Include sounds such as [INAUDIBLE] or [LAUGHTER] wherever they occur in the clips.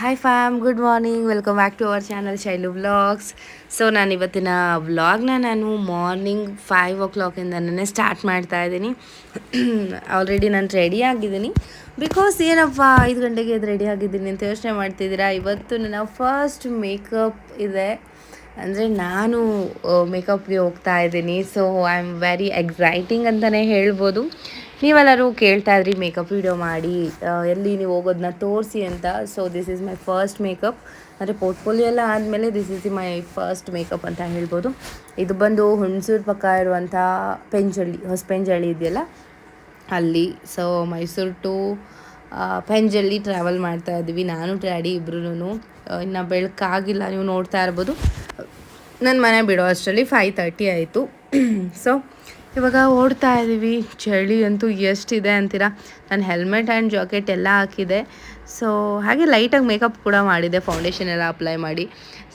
Hi fam good morning welcome back to our channel Shailu vlogs so ನಾನು ಇವತ್ತಿನ ವ್ಲಾಗ್ನ ನಾನು ಮಾರ್ನಿಂಗ್ ಫೈವ್ ಓ ಕ್ಲಾಕಿಂದನೇ ಸ್ಟಾರ್ಟ್ ಮಾಡ್ತಾ ಇದ್ದೀನಿ. [CLEARS THROAT] ಆಲ್ರೆಡಿ ನಾನು ರೆಡಿ ಆಗಿದ್ದೀನಿ. ಬಿಕಾಸ್ ಏನಪ್ಪ, ಐದು ಗಂಟೆಗೆ ಇದು ರೆಡಿ ಆಗಿದ್ದೀನಿ ಅಂತ ಯೋಚನೆ ಮಾಡ್ತಿದ್ದೀರಾ? ಇವತ್ತು ನನ್ನ ಫಸ್ಟ್ ಮೇಕಪ್ ಇದೆ. ಅಂದರೆ ನಾನು ಮೇಕಪ್ಗೆ ಹೋಗ್ತಾ ಇದ್ದೀನಿ. So I am very exciting ಅಂತಲೇ ಹೇಳ್ಬೋದು. ನೀವೆಲ್ಲರೂ ಕೇಳ್ತಾ ಇದ್ರಿ ಮೇಕಪ್ ವೀಡಿಯೋ ಮಾಡಿ ಎಲ್ಲಿ ನೀವು ಹೋಗೋದನ್ನ ತೋರಿಸಿ ಅಂತ. So this is my first makeup ಅಂದರೆ ಪೋರ್ಟ್ಫೋಲಿಯೋ ಎಲ್ಲ ಆದಮೇಲೆ this is my first makeup ಅಂತ ಹೇಳ್ಬೋದು. ಇದು ಬಂದು ಹುಣಸೂರು ಪಕ್ಕ ಇರುವಂಥ ಪೆಂಜಳ್ಳಿ ಹೊಸಪೆಂಜಳ್ಳಿ ಇದೆಯಲ್ಲ? ಅಲ್ಲಿ. So Mysuru to Penjalli travel ಮಾಡ್ತಾ ಇದ್ದೀವಿ. ನಾನು ಡ್ಯಾಡಿ ಇಬ್ರು ಇನ್ನು ಬೆಳಕಾಗಿಲ್ಲ, ನೀವು ನೋಡ್ತಾ ಇರ್ಬೋದು. ನನ್ನ ಮನೆ ಬಿಡೋ ಅಷ್ಟರಲ್ಲಿ ಫೈವ್ ತರ್ಟಿ ಆಯಿತು. ಸೊ ಇವಾಗ ಓಡ್ತಾ ಇದ್ದೀವಿ ಚಳಿ ಅಂತೂ ಎಷ್ಟಿದೆ ಅಂತೀರಾ? ನಾನು ಹೆಲ್ಮೆಟ್ ಆ್ಯಂಡ್ ಜಾಕೆಟ್ ಎಲ್ಲ ಹಾಕಿದೆ. ಸೊ ಹಾಗೆ ಲೈಟಾಗಿ ಮೇಕಪ್ ಕೂಡ ಮಾಡಿದೆ. ಫೌಂಡೇಶನ್ ಎಲ್ಲ ಅಪ್ಲೈ ಮಾಡಿ.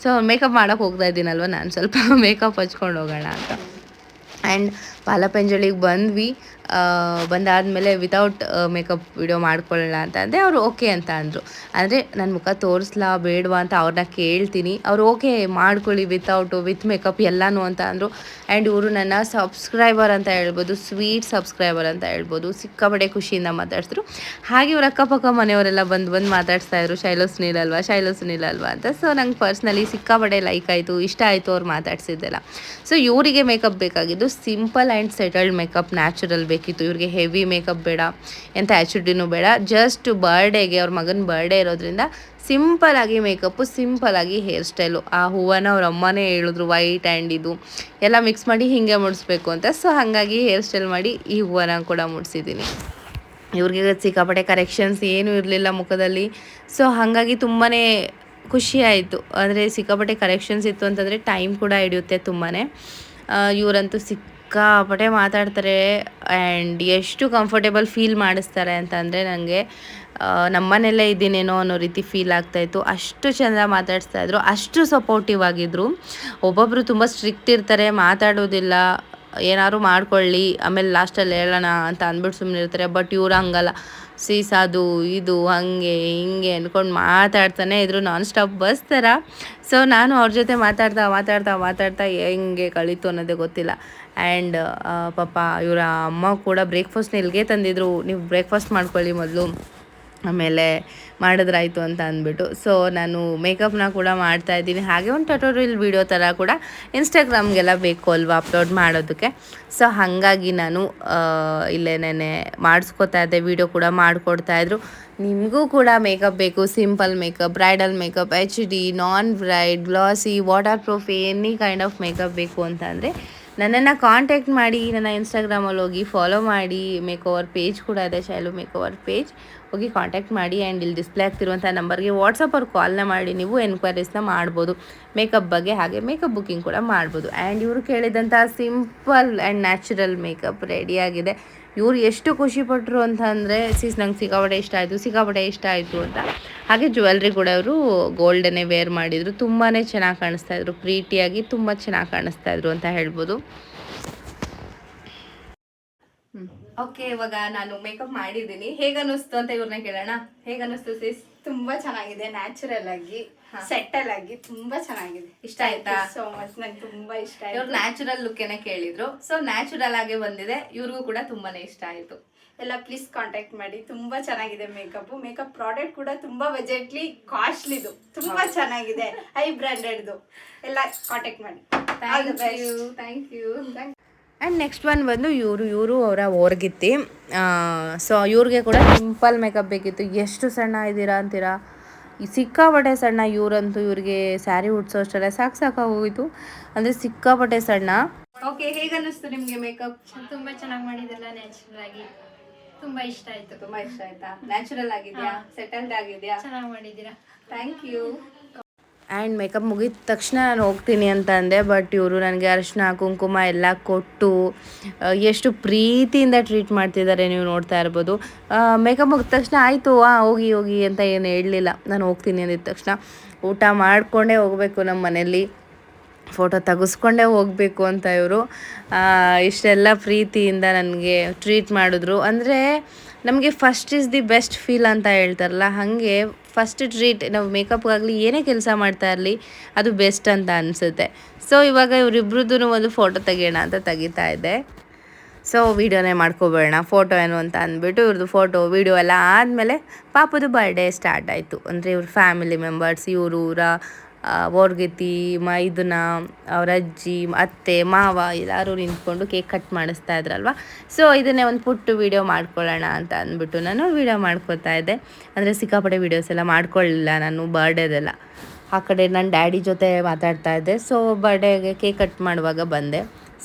ಸೊ ಮೇಕಪ್ ಮಾಡೋಕ್ಕೆ ಹೋಗ್ತಾ ಇದ್ದೀನಲ್ವ? ನಾನು ಸ್ವಲ್ಪ [LAUGHS] ಮೇಕಪ್ ಹಚ್ಕೊಂಡು ಹೋಗೋಣ ಅಂತ. ಆ್ಯಂಡ್ ಪಾಲಪಂಜಳಿಗೆ ಬಂದ್ವಿ. ಬಂದಾದಮೇಲೆ ವಿತೌಟ್ ಮೇಕಪ್ ವಿಡಿಯೋ ಮಾಡ್ಕೊಳ್ಳೋಣ ಅಂತ ಅಂದರೆ ಅವರು ಓಕೆ ಅಂತ ಅಂದರು. ಅಂದರೆ ನನ್ನ ಮುಖ ತೋರಿಸ್ಲಾ ಬೇಡವಾ ಅಂತ ಅವ್ರನ್ನ ಕೇಳ್ತೀನಿ. ಅವ್ರು ಓಕೆ ಮಾಡ್ಕೊಳ್ಳಿ ವಿತೌಟು ವಿತ್ ಮೇಕಪ್ ಎಲ್ಲನೂ ಅಂತ ಅಂದರು. ಆ್ಯಂಡ್ ಇವರು ನನ್ನ ಸಬ್ಸ್ಕ್ರೈಬರ್ ಅಂತ ಹೇಳ್ಬೋದು ಸ್ವೀಟ್ ಸಬ್ಸ್ಕ್ರೈಬರ್ ಅಂತ ಹೇಳ್ಬೋದು, ಸಿಕ್ಕಾಪಟ್ಟೆ ಖುಷಿಯಿಂದ ಮಾತಾಡ್ಸಿದ್ರು. ಹಾಗೆ ಇವ್ರ ಅಕ್ಕಪಕ್ಕ ಮನೆಯವರೆಲ್ಲ ಬಂದು ಬಂದು ಮಾತಾಡ್ತಾ ಇದ್ರು, ಶೈಲೋ ಸುನೀಲ್ ಅಲ್ವಾ, ಶೈಲೋ ಸುನೀಲ್ ಅಲ್ವಾ ಅಂತ. ಸೊ ನಂಗೆ ಪರ್ಸ್ನಲಿ ಸಿಕ್ಕಾಪಡೆ ಲೈಕ್ ಆಯಿತು, ಇಷ್ಟ ಆಯಿತು ಅವ್ರು ಮಾತಾಡ್ಸಿದ್ದೆಲ್ಲ. ಸೊ ಇವರಿಗೆ ಮೇಕಪ್ ಬೇಕಾಗಿದ್ದು simple and settled makeup natural ಬೇಕಿತ್ತು. ಇವ್ರಿಗೆ ಹೆವಿ ಮೇಕಪ್ ಬೇಡ ಎಂಥ ಆ್ಯಚುಡಿನೂ ಬೇಡ. ಜಸ್ಟ್ ಬರ್ಡೇಗೆ ಅವ್ರ ಮಗನ ಬರ್ಡೇ ಇರೋದ್ರಿಂದ ಸಿಂಪಲಾಗಿ ಮೇಕಪ್ಪು ಸಿಂಪಲಾಗಿ ಹೇರ್ ಸ್ಟೈಲು ಆ ಹೂವನ ಅವ್ರ ಅಮ್ಮನೇ ಹೇಳಿದ್ರು ವೈಟ್ ಆ್ಯಂಡ್ ಇದು. ಎಲ್ಲ ಮಿಕ್ಸ್ ಮಾಡಿ ಹೀಗೆ ಮುಡಿಸ್ಬೇಕು ಅಂತ. ಸೊ ಹಾಗಾಗಿ ಹೇರ್ ಸ್ಟೈಲ್ ಮಾಡಿ ಈ ಹೂವನ ಕೂಡ ಮುಡಿಸಿದ್ದೀನಿ. ಇವ್ರಿಗೆ ಸಿಕ್ಕಾಪಟ್ಟೆ ಕರೆಕ್ಷನ್ಸ್ ಏನೂ ಇರಲಿಲ್ಲ ಮುಖದಲ್ಲಿ. ಸೊ ಹಾಗಾಗಿ ತುಂಬಾ ಖುಷಿ ಆಯಿತು. ಅಂದರೆ ಸಿಕ್ಕಾಪಟ್ಟೆ ಕರೆಕ್ಷನ್ಸ್ ಇತ್ತು ಅಂತಂದರೆ ಟೈಮ್ ಕೂಡ ಹಿಡಿಯುತ್ತೆ ತುಂಬಾ ಇವರಂತೂ ಸಿಕ್ಕಾಪಟ್ಟೆ ಮಾತಾಡ್ತಾರೆ ಆ್ಯಂಡ್ ಎಷ್ಟು ಕಂಫರ್ಟೇಬಲ್ ಫೀಲ್ ಮಾಡಿಸ್ತಾರೆ ಅಂತಂದರೆ ನನಗೆ ನಮ್ಮನೆಲ್ಲೇ ಇದ್ದೀನೇನೋ ಅನ್ನೋ ರೀತಿ ಫೀಲ್ ಆಗ್ತಾಯಿತ್ತು ಅಷ್ಟು ಚೆಂದ ಮಾತಾಡಿಸ್ತಾ ಇದ್ರು, ಅಷ್ಟು ಸಪೋರ್ಟಿವ್ ಆಗಿದ್ದರು ಒಬ್ಬೊಬ್ಬರು ತುಂಬ ಸ್ಟ್ರಿಕ್ಟ್ ಇರ್ತಾರೆ, ಮಾತಾಡೋದಿಲ್ಲ, ಏನಾದ್ರು ಮಾಡ್ಕೊಳ್ಳಿ, ಆಮೇಲೆ ಲಾಸ್ಟಲ್ಲಿ ಹೇಳೋಣ ಅಂತ ಅಂದ್ಬಿಟ್ಟು ಸುಮ್ಮನೆ ಇರ್ತಾರೆ ಬಟ್ ಇವ್ರು ಹಂಗಲ್ಲ. ಸೀಸ್ ಅದು ಇದು, ಹಾಗೆ, ಹಿಂಗೆ ಅಂದ್ಕೊಂಡು ಮಾತಾಡ್ತಾನೆ ಇದ್ರು ನಾನ್ ಸ್ಟಾಪ್ ಬಸ್ ಥರ ಸೊ ನಾನು ಅವ್ರ ಜೊತೆ ಮಾತಾಡ್ತಾ ಮಾತಾಡ್ತಾ ಮಾತಾಡ್ತಾ ಹೆಂಗೆ ಕಳೀತು ಅನ್ನೋದೇ ಗೊತ್ತಿಲ್ಲ. ಆ್ಯಂಡ್ ಪಾಪ ಇವರ ಅಮ್ಮ ಕೂಡ ಬ್ರೇಕ್ಫಾಸ್ಟ್ನ ಇಲ್ಲಿಗೆ ತಂದಿದ್ರು. ನೀವು ಬ್ರೇಕ್ಫಾಸ್ಟ್ ಮಾಡ್ಕೊಳ್ಳಿ ಮೊದಲು. ಆಮೇಲೆ ಮಾಡಿದ್ರಾಯ್ತು ಅಂತ ಅಂದ್ಬಿಟ್ಟು. ಸೊ ನಾನು ಮೇಕಪ್ನ ಕೂಡ ಮಾಡ್ತಾ ಇದ್ದೀನಿ. ಹಾಗೆ ಒಂದು ಟಟೋರಿಯಲ್ ವಿಡಿಯೋ ಥರ ಕೂಡ ಇನ್ಸ್ಟಾಗ್ರಾಮ್ಗೆಲ್ಲ ಬೇಕು ಅಲ್ವಾ ಅಪ್ಲೋಡ್ ಮಾಡೋದಕ್ಕೆ. ಸೊ ಹಾಗಾಗಿ ನಾನು ಇಲ್ಲೇ ನೆನೆ ಮಾಡಿಸ್ಕೊತಾ ಇದ್ದೆ ವಿಡಿಯೋ ಕೂಡ ಮಾಡಿಕೊಡ್ತಾ ಇದ್ರು. ನಿಮಗೂ ಕೂಡ ಮೇಕಪ್ ಬೇಕು simple makeup bridal makeup H D non bride glossy waterproof any kind of makeup ಬೇಕು ಅಂತ ಅಂದರೆ ನನ್ನನ್ನು ಕಾಂಟ್ಯಾಕ್ಟ್ ಮಾಡಿ, ನನ್ನ ಇನ್ಸ್ಟಾಗ್ರಾಮಲ್ಲಿ ಹೋಗಿ ಫಾಲೋ ಮಾಡಿ ಮೇಕ್ ಓವರ್ ಪೇಜ್ ಕೂಡ ಇದೆ, ಶೈಲು ಮೇಕ್ ಓವರ್ ಪೇಜ್ ಹೋಗಿ ಕಾಂಟ್ಯಾಕ್ಟ್ ಮಾಡಿ ಆ್ಯಂಡ್ ಇಲ್ಲಿ ಡಿಸ್ಪ್ಲೇ ಆಗ್ತಿರುವಂಥ ನಂಬರ್ಗೆ ವಾಟ್ಸಪ್ ಅವ್ರು ಕಾಲ್ನ ಮಾಡಿ, ನೀವು ಎನ್ಕ್ವೈರೀಸ್ನ ಮಾಡ್ಬೋದು. ಮೇಕಪ್ ಬಗ್ಗೆ ಹಾಗೆ ಮೇಕಪ್ ಬುಕ್ಕಿಂಗ್ ಕೂಡ ಮಾಡ್ಬೋದು. ಆ್ಯಂಡ್ ಇವರು ಕೇಳಿದಂಥ ಸಿಂಪಲ್ ಆ್ಯಂಡ್ ನ್ಯಾಚುರಲ್ ಮೇಕಪ್ ರೆಡಿಯಾಗಿದೆ ಇವ್ರು ಎಷ್ಟು ಖುಷಿಪಟ್ಟರು ಅಂತ ಅಂದರೆ ಸೀಸ್ ನಂಗೆ ಸಿಕ್ಕಾಪಟ್ಟೆ ಇಷ್ಟ ಆಯಿತು, ಸಿಕ್ಕಾಪಟ್ಟೆ ಇಷ್ಟ ಆಯಿತು ಅಂತ. ಹಾಗೆ ಜ್ಯುವೆಲ್ರಿ ಕೂಡ ಅವರು ಗೋಲ್ಡನ್ನೇ ವೇರ್ ಮಾಡಿದರು. ತುಂಬಾ ಚೆನ್ನಾಗಿ ಕಾಣಿಸ್ತಾ ಇದ್ರು. ಪ್ರೀಟಿಯಾಗಿ ತುಂಬ ಚೆನ್ನಾಗಿ ಕಾಣಿಸ್ತಾ ಇದ್ರು ಅಂತ ಹೇಳ್ಬೋದು. ಓಕೆ ಇವಾಗ ನಾನು ಮೇಕಪ್ ಮಾಡಿದ್ದೀನಿ. ಹೇಗೆ ಅನ್ನಿಸ್ತು ಅಂತ ಇವ್ರನ್ನ ಕೇಳೋಣ. ಹೇಗೆ ಅನ್ನಿಸ್ತು ಸಿಸ್ ತುಂಬಾ ಚೆನ್ನಾಗಿದೆ ನ್ಯಾಚುರಲ್ ಆಗಿ ಸೆಟಲ್ ಆಗಿ ತುಂಬಾ ಚೆನ್ನಾಗಿದೆ. ಇಷ್ಟ ಆಯ್ತಾ? ಸೋ ಮಚ್ ನಂಗೆ ತುಂಬಾ ಇಷ್ಟ ಇವ್ರು ನ್ಯಾಚುರಲ್ ಲುಕ್ ಏನೇ ಕೇಳಿದ್ರು. ಸೊ ನ್ಯಾಚುರಲ್ ಆಗಿ ಬಂದಿದೆ. ಇವ್ರಿಗೂ ಕೂಡ ತುಂಬಾನೇ ಇಷ್ಟ ಆಯ್ತು. ಎಲ್ಲ ಪ್ಲೀಸ್ ಕಾಂಟ್ಯಾಕ್ಟ್ ಮಾಡಿ. ತುಂಬಾ ಚೆನ್ನಾಗಿದೆ ಮೇಕಪ್ ಮೇಕಪ್ ಪ್ರಾಡಕ್ಟ್ ಕೂಡ ತುಂಬಾ ಬಜೆಟ್ಲಿ ಕಾಸ್ಟ್ಲಿದು ತುಂಬಾ ಚೆನ್ನಾಗಿದೆ. ಹೈ ಬ್ರ್ಯಾಂಡೆಡ್ದು ಎಲ್ಲ ಕಾಂಟ್ಯಾಕ್ಟ್ ಮಾಡಿ. Thank you. Thank you and next one ಬಂದು ಇವರು ಇವರು ಅವರ ಓರ್ಗಿತ್ತಿ. ಸೊ ಇವ್ರಿಗೆ ಕೂಡ ಸಿಂಪಲ್ ಮೇಕಪ್ ಬೇಕಿತ್ತು. ಎಷ್ಟು ಸಣ್ಣ ಇದ್ದೀರಾ ಅಂತೀರಾ? ಈ ಸಿಕ್ಕಾಪಟ್ಟೆ ಸಣ್ಣ ಇವರಂತೂ ಇವ್ರಿಗೆ ಸ್ಯಾರಿ ಉಡ್ಸೋ ಅಷ್ಟೆಲ್ಲ ಸಾಕು ಸಾಕಾಗೋಗಿತ್ತು ಅಂದರೆ ಸಿಕ್ಕಾಪಟ್ಟೆ ಸಣ್ಣ. ಓಕೆ ಹೇಗೆ ಅನ್ನಿಸ್ತು ನಿಮಗೆ ಮೇಕಪ್ ತುಂಬ ಚೆನ್ನಾಗಿ ಮಾಡಿದೆಲ್ಲ ನ್ಯಾಚುರಲ್ ಆಗಿ. ತುಂಬ ಇಷ್ಟ ಆಯಿತು. ತುಂಬ ಇಷ್ಟ ಆಯ್ತಾ? ನ್ಯಾಚುರಲ್ ಆಗಿದೆಯಾ? ಸೆಟಲ್ಡ್ ಆಗಿದೆಯಾ? ಚೆನ್ನಾಗಿ ಮಾಡಿದ್ದೀರಾ? ಥ್ಯಾಂಕ್ ಯು ಆ್ಯಂಡ್ ಮೇಕಪ್ ಮುಗಿದ ತಕ್ಷಣ ನಾನು ಹೋಗ್ತೀನಿ ಅಂತ ಅಂದೆ, ಬಟ್ ಇವರು ನನಗೆ ಅರಿಶಿನ ಕುಂಕುಮ ಎಲ್ಲ ಕೊಟ್ಟು ಎಷ್ಟು ಪ್ರೀತಿಯಿಂದ ಟ್ರೀಟ್ ಮಾಡ್ತಿದ್ದಾರೆ ನೀವು ನೋಡ್ತಾ ಇರ್ಬೋದು. ಮೇಕಪ್ ಮುಗಿದ ತಕ್ಷಣ ಆಯಿತು ಹಾಂ ಹೋಗಿ ಹೋಗಿ ಅಂತ ಏನು ಹೇಳಲಿಲ್ಲ. ನಾನು ಹೋಗ್ತೀನಿ ಅಂದಿದ ತಕ್ಷಣ. ಊಟ ಮಾಡಿಕೊಂಡೇ ಹೋಗಬೇಕು ನಮ್ಮ ಮನೇಲಿ ಫೋಟೋ ತೆಗೆಸ್ಕೊಂಡೇ ಹೋಗಬೇಕು ಅಂತ ಇವರು. ಇಷ್ಟೆಲ್ಲ ಪ್ರೀತಿಯಿಂದ ನನಗೆ ಟ್ರೀಟ್ ಮಾಡಿದ್ರು. ಅಂದರೆ ನಮಗೆ first is the best feel ಅಂತ ಹೇಳ್ತಾರಲ್ಲ, ಹಾಗೆ ಫಸ್ಟ್ ಟ್ರೀಟ್ ನಾವು ಮೇಕಪ್ಗಾಗಲಿ ಏನೇ ಕೆಲಸ ಮಾಡ್ತಾ ಇರಲಿ, ಅದು ಬೆಸ್ಟ್ ಅಂತ ಅನಿಸುತ್ತೆ. ಸೊ ಇವಾಗ ಇವರಿಬ್ರದ್ದು ಒಂದು ಫೋಟೋ ತೆಗಿಯೋಣ ಅಂತ ತೆಗಿತಾ ಇದ್ದೆ ಸೊ ವೀಡಿಯೋನೇ ಮಾಡ್ಕೊಬೇಡ ಫೋಟೋ ಏನು ಅಂತ ಅಂದ್ಬಿಟ್ಟು ಇವ್ರದ್ದು ಫೋಟೋ ವೀಡಿಯೋ ಎಲ್ಲ ಆದಮೇಲೆ ಪಾಪದು ಬರ್ಡೇ ಸ್ಟಾರ್ಟ್ ಆಯಿತು. ಅಂದರೆ ಇವ್ರ ಫ್ಯಾಮಿಲಿ ಮೆಂಬರ್ಸ್ ಇವರು ಊರ ಬೋರ್ಗಿತಿ ಮೈದುನ, ಅವ್ರ ಅಜ್ಜಿ, ಅತ್ತೆ, ಮಾವ ಎಲ್ಲರೂ ನಿಂತ್ಕೊಂಡು ಕೇಕ್ ಕಟ್ ಮಾಡಿಸ್ತಾ ಇದ್ರಲ್ವ? ಸೊ ಇದನ್ನೇ ಒಂದು ಪುಟ್ಟು ವೀಡಿಯೋ ಮಾಡ್ಕೊಳ್ಳೋಣ ಅಂತ ಅಂದ್ಬಿಟ್ಟು ನಾನು ವೀಡಿಯೋ ಮಾಡ್ಕೊತಾ ಇದ್ದೆ. ಅಂದರೆ ಸಿಕ್ಕಾಪಟ್ಟೆ ವೀಡಿಯೋಸ್ ಎಲ್ಲ ಮಾಡ್ಕೊಳ್ಳಿಲ್ಲ ನಾನು ಬರ್ಡೇದೆಲ್ಲ ಆ ಕಡೆ ನನ್ನ ಡ್ಯಾಡಿ ಜೊತೆ ಮಾತಾಡ್ತಾ ಇದ್ದೆ. ಸೊ ಬರ್ಡೇಗೆ ಕೇಕ್ ಕಟ್ ಮಾಡುವಾಗ ಬಂದೆ.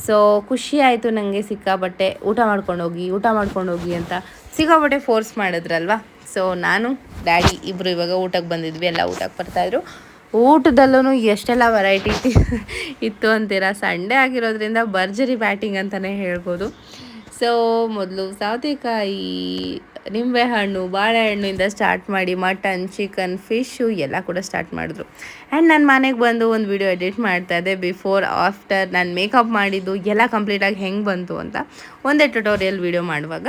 ಸೊ ಖುಷಿ ಆಯಿತು ನನಗೆ ಸಿಕ್ಕಾಪಟ್ಟೆ. ಊಟ ಮಾಡ್ಕೊಂಡು ಹೋಗಿ, ಊಟ ಮಾಡ್ಕೊಂಡು ಹೋಗಿ ಅಂತ ಸಿಕ್ಕಾಪಟ್ಟೆ ಫೋರ್ಸ್ ಮಾಡಿದ್ರಲ್ವ? ಸೊ ನಾನು ಡ್ಯಾಡಿ ಇಬ್ಬರು ಇವಾಗ ಊಟಕ್ಕೆ ಬಂದಿದ್ವಿ, ಎಲ್ಲ ಊಟಕ್ಕೆ ಬರ್ತಾಯಿದ್ರು ಊಟದಲ್ಲೂ ಎಷ್ಟೆಲ್ಲ ವೆರೈಟಿ ಇತ್ತು ಅಂತೀರಾ? ಸಂಡೇ ಆಗಿರೋದ್ರಿಂದ ಭರ್ಜರಿ ಬ್ಯಾಟಿಂಗ್ ಅಂತಲೇ ಹೇಳ್ಬೋದು. ಸೊ ಮೊದಲು ಸೌತೆಕಾಯಿ, ನಿಂಬೆಹಣ್ಣು, ಬಾಳೆಹಣ್ಣಿಂದ ಸ್ಟಾರ್ಟ್ ಮಾಡಿ ಮಟನ್ ಚಿಕನ್ ಫಿಶ್ಶು ಎಲ್ಲ ಕೂಡ ಸ್ಟಾರ್ಟ್ ಮಾಡಿದ್ರು. ಆ್ಯಂಡ್ ನಾನು ಮನೆಗೆ ಬಂದು ಒಂದು ವಿಡಿಯೋ ಎಡಿಟ್ ಮಾಡ್ತಾ ಇದ್ದೆ ಬಿಫೋರ್ ಆಫ್ಟರ್ ನಾನು ಮೇಕಪ್ ಮಾಡಿದ್ದು ಎಲ್ಲ ಕಂಪ್ಲೀಟಾಗಿ ಹೆಂಗೆ ಬಂತು ಅಂತ. ಒಂದೇ ಟ್ಯುಟೋರಿಯಲ್ ವಿಡಿಯೋ ಮಾಡುವಾಗ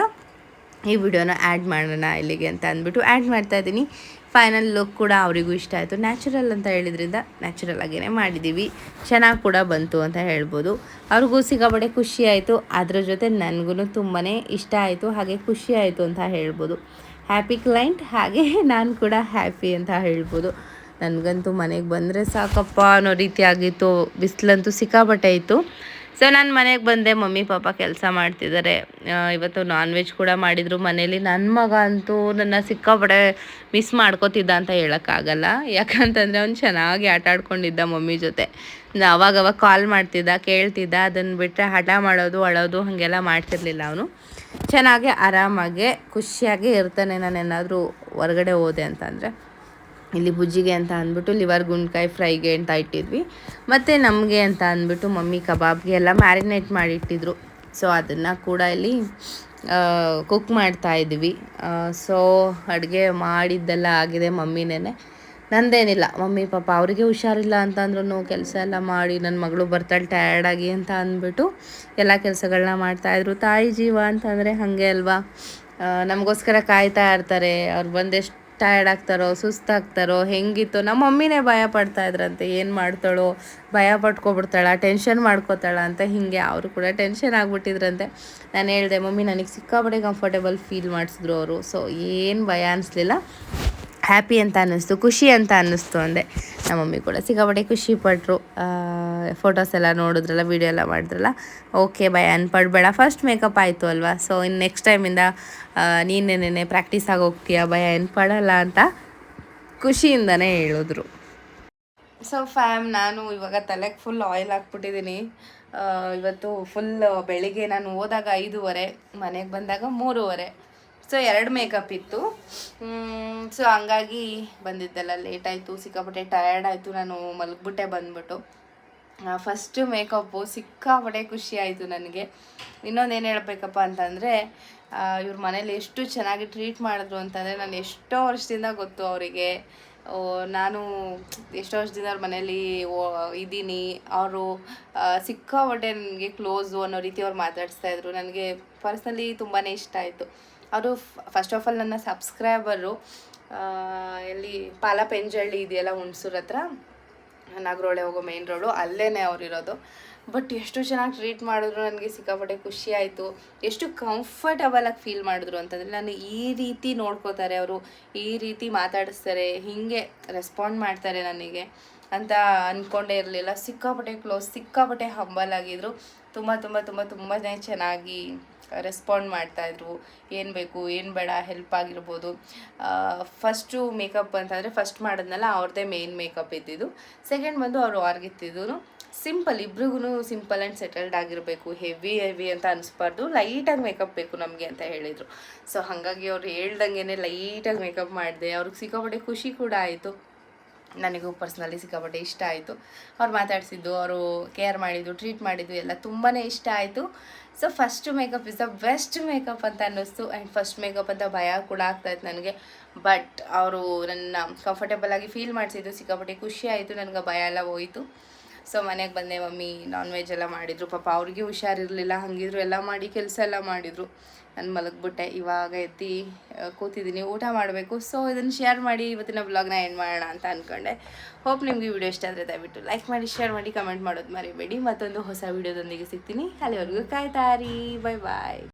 ಈ ವಿಡಿಯೋನ ಆ್ಯಡ್ ಮಾಡೋಣ ಇಲ್ಲಿಗೆ ಅಂತ ಅಂದ್ಬಿಟ್ಟು ಆ್ಯಡ್ ಮಾಡ್ತಾ ಇದ್ದೀನಿ. ಫೈನಲ್ ಲುಕ್ ಕೂಡ ಅವರಿಗೂ ಇಷ್ಟ ಆಯಿತು. ನ್ಯಾಚುರಲ್ ಅಂತ ಹೇಳಿದ್ರಿಂದ ನ್ಯಾಚುರಲ್ ಆಗೇ ಮಾಡಿದ್ದೀವಿ ಚೆನ್ನಾಗಿ ಕೂಡ ಬಂತು ಅಂತ ಹೇಳ್ಬೋದು. ಅವ್ರಿಗೂ ಸಿಕ್ಕಾಪಟ್ಟೆ ಖುಷಿ ಆಯಿತು. ಅದ್ರ ಜೊತೆ ನನಗೂ ತುಂಬಾ ಇಷ್ಟ ಆಯಿತು. ಹಾಗೆ ಖುಷಿ ಆಯಿತು ಅಂತ ಹೇಳ್ಬೋದು. ಹ್ಯಾಪಿ ಕ್ಲೈಂಟ್ ಹಾಗೆ ನಾನು ಕೂಡ ಹ್ಯಾಪಿ ಅಂತ ಹೇಳ್ಬೋದು. ನನಗಂತೂ ಮನೆಗೆ ಬಂದರೆ ಸಾಕಪ್ಪ ಅನ್ನೋ ರೀತಿ ಆಗಿತ್ತು ಬಿಸಿಲಂತೂ ಸಿಕ್ಕಾಪಟ್ಟೆ ಇತ್ತು. ಸೊ ನಾನು ಮನೆಗೆ ಬಂದೆ. ಮಮ್ಮಿ, ಪಾಪ ಕೆಲಸ ಮಾಡ್ತಿದ್ದಾರೆ ಇವತ್ತು ನಾನ್ ವೆಜ್ ಕೂಡ ಮಾಡಿದರು. ಮನೇಲಿ ನನ್ನ ಮಗ ಅಂತೂ ನನ್ನ ಸಿಕ್ಕಾಪಡೆ ಮಿಸ್ ಮಾಡ್ಕೋತಿದ್ದ ಅಂತ ಹೇಳೋಕ್ಕಾಗಲ್ಲ. ಯಾಕಂತಂದರೆ ಅವ್ನು ಚೆನ್ನಾಗಿ ಆಟ ಆಡ್ಕೊಂಡಿದ್ದ ಮಮ್ಮಿ ಜೊತೆ. ಅವಾಗ ಅವಾಗ ಕಾಲ್ ಮಾಡ್ತಿದ್ದ, ಕೇಳ್ತಿದ್ದ. ಅದನ್ನು ಬಿಟ್ಟರೆ ಹಠ ಮಾಡೋದು, ಅಳೋದು ಹಾಗೆಲ್ಲ ಮಾಡ್ತಿರ್ಲಿಲ್ಲ ಅವನು. ಚೆನ್ನಾಗಿ ಆರಾಮಾಗೆ, ಖುಷಿಯಾಗಿ ಇರ್ತಾನೆ. ನಾನು ಏನಾದರೂ ಹೊರಗಡೆ ಹೋದೆ ಅಂತಂದರೆ. ಇಲ್ಲಿ ಬುಜ್ಜಿಗೆ ಅಂತ ಅಂದ್ಬಿಟ್ಟು ಲಿವರ್ ಗುಂಡ್ಕಾಯಿ ಫ್ರೈಗೆ ಅಂತ ಇಟ್ಟಿದ್ವಿ. ಮತ್ತು ನಮಗೆ ಅಂತ ಅಂದ್ಬಿಟ್ಟು ಮಮ್ಮಿ ಕಬಾಬ್ಗೆ ಎಲ್ಲ ಮ್ಯಾರಿನೇಟ್ ಮಾಡಿಟ್ಟಿದ್ರು. ಸೊ ಅದನ್ನು ಕೂಡ ಇಲ್ಲಿ ಕುಕ್ ಮಾಡ್ತಾ ಇದ್ವಿ ಸೊ ಅಡುಗೆ ಮಾಡಿದ್ದೆಲ್ಲ ಆಗಿದೆ ಮಮ್ಮಿನೇ ನಂದೇನಿಲ್ಲ. ಮಮ್ಮಿ, ಪಾಪ ಅವರಿಗೆ ಹುಷಾರಿಲ್ಲ ಅಂತಂದ್ರೂ ಕೆಲಸ ಎಲ್ಲ ಮಾಡಿ ನನ್ನ ಮಗಳು ಬರ್ತಾಳೆ ಟಯರ್ಡಾಗಿ ಅಂತ ಅಂದ್ಬಿಟ್ಟು ಎಲ್ಲ ಕೆಲಸಗಳನ್ನ ಮಾಡ್ತಾಯಿದ್ರು ತಾಯಿ ಜೀವ ಅಂತಂದರೆ ಹಾಗೆ ಅಲ್ವಾ? ನಮಗೋಸ್ಕರ ಕಾಯ್ತಾ ಇರ್ತಾರೆ. ಅವ್ರು ಬಂದೆಷ್ಟು ಟಯರ್ಡ್ ಆಗ್ತಾರೋ ಸುಸ್ತಾಗ್ತಾರೋ ಹೆಂಗಿತ್ತು, ನಮ್ಮ ಮಮ್ಮಿನೇ ಭಯ ಪಡ್ತಾ ಇದ್ರಂತೆ, ಏನು ಮಾಡ್ತಾಳೋ, ಭಯ ಪಟ್ಕೊಬಿಡ್ತಾಳ ಟೆನ್ಷನ್ ಮಾಡ್ಕೋತಾಳ ಅಂತ ಹೀಗೆ ಅವರು ಕೂಡ ಟೆನ್ಷನ್ ಆಗಿಬಿಟ್ಟಿದ್ರಂತೆ. ನಾನು ಹೇಳಿದೆ, ಮಮ್ಮಿ, ನನಗೆ ಸಿಕ್ಕಾಪಟ್ಟೆ ಕಂಫರ್ಟೇಬಲ್ ಫೀಲ್ ಮಾಡಿಸಿದ್ರು ಅವರು ಸೊ ಏನು ಭಯ ಅನಿಸ್ಲಿಲ್ಲ ಹ್ಯಾಪಿ ಅಂತ ಅನ್ನಿಸ್ತು, ಖುಷಿ ಅಂತ ಅನ್ನಿಸ್ತು ಅಂದೆ. ನಮ್ಮ ಮಮ್ಮಿ ಕೂಡ ಸಿಕ್ಕಾಪಟ್ಟೆ ಖುಷಿ ಪಟ್ಟರು ಫೋಟೋಸ್ ಎಲ್ಲ ನೋಡಿದ್ರಲ್ಲ ವೀಡಿಯೋ ಎಲ್ಲ ಮಾಡಿದ್ರಲ್ಲ. ಓಕೆ ಬಾಯ್ ಅನ್ಪಡ್ಬೇಡ ಫಸ್ಟ್ ಮೇಕಪ್ ಆಯಿತು ಅಲ್ವಾ? ಸೊ ಇನ್ನು ನೆಕ್ಸ್ಟ್ ಟೈಮಿಂದ ನೀನೇನೇ ಪ್ರಾಕ್ಟೀಸ್ ಆಗಿ ಹೋಗ್ತೀಯ ಭಯ ಅನ್ಪಡಲ್ಲ ಅಂತ ಖುಷಿಯಿಂದನೇ ಹೇಳಿದ್ರು. ಸೊ ಫ್ಯಾಮ್ ನಾನು ಇವಾಗ ತಲೆಗೆ ಫುಲ್ ಆಯಿಲ್ ಹಾಕ್ಬಿಟ್ಟಿದ್ದೀನಿ ಇವತ್ತು ಫುಲ್ ಬೆಳಿಗ್ಗೆ ನಾನು ಹೋದಾಗ ಐದೂವರೆ, ಮನೆಗೆ ಬಂದಾಗ ಮೂರುವರೆ. ಸೊ ಎರಡು ಮೇಕಪ್ ಇತ್ತು. ಸೊ ಹಂಗಾಗಿ ಬಂದಿದ್ದೆಲ್ಲ ಲೇಟ್ ಆಯಿತು, ಸಿಕ್ಕಾಪಟ್ಟೆ ಟಯರ್ಡ್ ಆಯಿತು, ನಾನು ಮಲಗ್ಬಿಟ್ಟೆ ಬಂದ್ಬಿಟ್ಟು. ಫಸ್ಟು ಮೇಕಪ್ಪು ಸಿಕ್ಕಾಪಟ್ಟೆ ಖುಷಿ ಆಯಿತು ನನಗೆ. ಇನ್ನೊಂದು ಏನು ಹೇಳಬೇಕಪ್ಪ ಅಂತಂದರೆ ಇವ್ರ ಮನೇಲಿ ಎಷ್ಟು ಚೆನ್ನಾಗಿ ಟ್ರೀಟ್ ಮಾಡಿದ್ರು ಅಂತಂದರೆ, ನಾನು ಎಷ್ಟೋ ವರ್ಷದಿಂದ ಗೊತ್ತು ಅವರಿಗೆ. ನಾನು ಎಷ್ಟೋ ವರ್ಷದಿಂದ ಅವ್ರ ಮನೇಲಿ ಇದ್ದೀನಿ ಅವರು ಸಿಕ್ಕಾಪಟ್ಟೆ ನನಗೆ ಕ್ಲೋಸು ಅನ್ನೋ ರೀತಿ ಅವ್ರು ಮಾತಾಡಿಸ್ತಾಯಿದ್ರು ನನಗೆ ಪರ್ಸ್ನಲಿ ತುಂಬಾ ಇಷ್ಟ ಆಯಿತು. ಅವರು ಫಸ್ಟ್ ಆಫ್ ಆಲ್ ನನ್ನ ಸಬ್ಸ್ಕ್ರೈಬರು ಎಲ್ಲಿ ಪಾಲ ಪೆಂಜಳ್ಳಿ ಇದೆಯಲ್ಲ ಹುಣ್ಸೂರ್ ಹತ್ರ? ನಾಗರೋಳೆ ಹೋಗೋ ಮೇನ್ ರೋಡು ಅಲ್ಲೇ ಅವ್ರು ಇರೋದು. ಬಟ್ ಎಷ್ಟು ಚೆನ್ನಾಗಿ ಟ್ರೀಟ್ ಮಾಡಿದ್ರು ನನಗೆ, ಸಿಕ್ಕಾಪಟ್ಟೆ ಖುಷಿ ಆಯಿತು. ಎಷ್ಟು ಕಂಫರ್ಟಬಲ್ ಆಗಿ ಫೀಲ್ ಮಾಡಿದ್ರು ಅಂತಂದರೆ, ನಾನು ಈ ರೀತಿ ನೋಡ್ಕೋತಾರೆ ಅವರು, ಈ ರೀತಿ ಮಾತಾಡಿಸ್ತಾರೆ, ಹೀಗೆ ರೆಸ್ಪಾಂಡ್ ಮಾಡ್ತಾರೆ ನನಗೆ ಅಂತ ಅಂದ್ಕೊಂಡೇ ಇರಲಿಲ್ಲ. ಸಿಕ್ಕಾಪಟ್ಟೆ ಕ್ಲೋಸ್ ಸಿಕ್ಕಾಪಟ್ಟೆ ಹಂಬಲ್ ಆಗಿದ್ರು. ತುಂಬ ತುಂಬ ತುಂಬ ತುಂಬಾ ಚೆನ್ನಾಗಿ ರೆಸ್ಪಾಂಡ್ ಮಾಡ್ತಾಯಿದ್ರು, ಏನು ಬೇಕು, ಏನು ಬೇಡ ಹೆಲ್ಪ್ ಆಗಿರ್ಬೋದು. ಫಸ್ಟು ಮೇಕಪ್ ಅಂತಂದರೆ ಫಸ್ಟ್ ಮಾಡಿದ್ನಲ್ಲ, ಅವ್ರದ್ದೇ ಮೇನ್ ಮೇಕಪ್ ಇದ್ದಿದ್ದು. ಸೆಕೆಂಡ್ ಬಂದು ಅವರು ಆರ್ಗಿತ್ತಿದ್ದು ಸಿಂಪಲ್ ಇಬ್ರಿಗೂ ಸಿಂಪಲ್ ಆ್ಯಂಡ್ ಸೆಟಲ್ಡ್ ಆಗಿರಬೇಕು. ಹೆವಿ ಹೆವಿ ಅಂತ ಅನಿಸ್ಬಾರ್ದು. ಲೈಟಾಗಿ ಮೇಕಪ್ ಬೇಕು ನಮಗೆ ಅಂತ ಹೇಳಿದರು. ಸೊ ಹಾಗಾಗಿ ಅವ್ರು ಹೇಳ್ದಂಗೆ ಲೈಟಾಗಿ ಮೇಕಪ್ ಮಾಡಿದೆ. ಅವ್ರಿಗೆ ಸಿಕ್ಕಾಪಟ್ಟೆ ಖುಷಿ ಕೂಡ ಆಯಿತು. ನನಗೂ ಪರ್ಸ್ನಲಿ ಸಿಕ್ಕಾಪಟ್ಟೆ ಇಷ್ಟ ಆಯಿತು. ಅವ್ರು ಮಾತಾಡಿಸಿದ್ದು, ಅವರು ಕೇರ್ ಮಾಡಿದ್ದು ಟ್ರೀಟ್ ಮಾಡಿದ್ದು ಎಲ್ಲ ತುಂಬಾ ಇಷ್ಟ ಆಯಿತು. So first makeup is the best makeup ಅಂತ ಅನ್ನಿಸ್ತು. ಆ್ಯಂಡ್ ಫಸ್ಟ್ ಮೇಕಪ್ ಅಂತ ಭಯ ಕೂಡ ಆಗ್ತಾಯಿತ್ತು ನನಗೆ. ಬಟ್ ಅವರು ನನ್ನ ಕಂಫರ್ಟೇಬಲ್ ಆಗಿ ಫೀಲ್ ಮಾಡಿಸಿದ್ದು ಸಿಕ್ಕಾಪಟ್ಟೆ ಖುಷಿ ಆಯಿತು. ನನಗೆ ಭಯ ಎಲ್ಲ ಹೋಯಿತು. ಸೊ ಮನೆಗೆ ಬಂದೆ, ಮಮ್ಮಿ ನಾನ್ ವೆಜ್ ಎಲ್ಲ ಮಾಡಿದರು. ಪಾಪ ಅವ್ರಿಗೆ ಹುಷಾರಿರಲಿಲ್ಲ. ಹಂಗಿದ್ರು ಎಲ್ಲ ಮಾಡಿ, ಕೆಲಸ ಎಲ್ಲ ಮಾಡಿದರು. ನಾನು ಮಲಗ್ಬಿಟ್ಟೆ. ಇವಾಗ ಎತ್ತಿ ಕೂತಿದ್ದೀನಿ. ಊಟ ಮಾಡಬೇಕು. ಸೊ ಇದನ್ನು ಶೇರ್ ಮಾಡಿ, ಇವತ್ತಿನ ಬ್ಲಾಗ್ನ ಏನು ಮಾಡೋಣ ಅಂತ ಅಂದ್ಕೊಂಡೆ ಹೋಪ್ ನಿಮಗೆ ಈ ವಿಡಿಯೋ ಇಷ್ಟ ಆದರೆ ದಯವಿಟ್ಟು ಲೈಕ್ ಮಾಡಿ ಶೇರ್ ಮಾಡಿ ಕಮೆಂಟ್ ಮಾಡೋದು ಮರಿಬೇಡಿ. ಮತ್ತೊಂದು ಹೊಸ ವಿಡಿಯೋದೊಂದಿಗೆ ಸಿಗ್ತೀನಿ. ಅಲ್ಲಿವರೆಗೂ ಕಾಯ್ತಾರಿ. ಬಾಯ್ ಬಾಯ್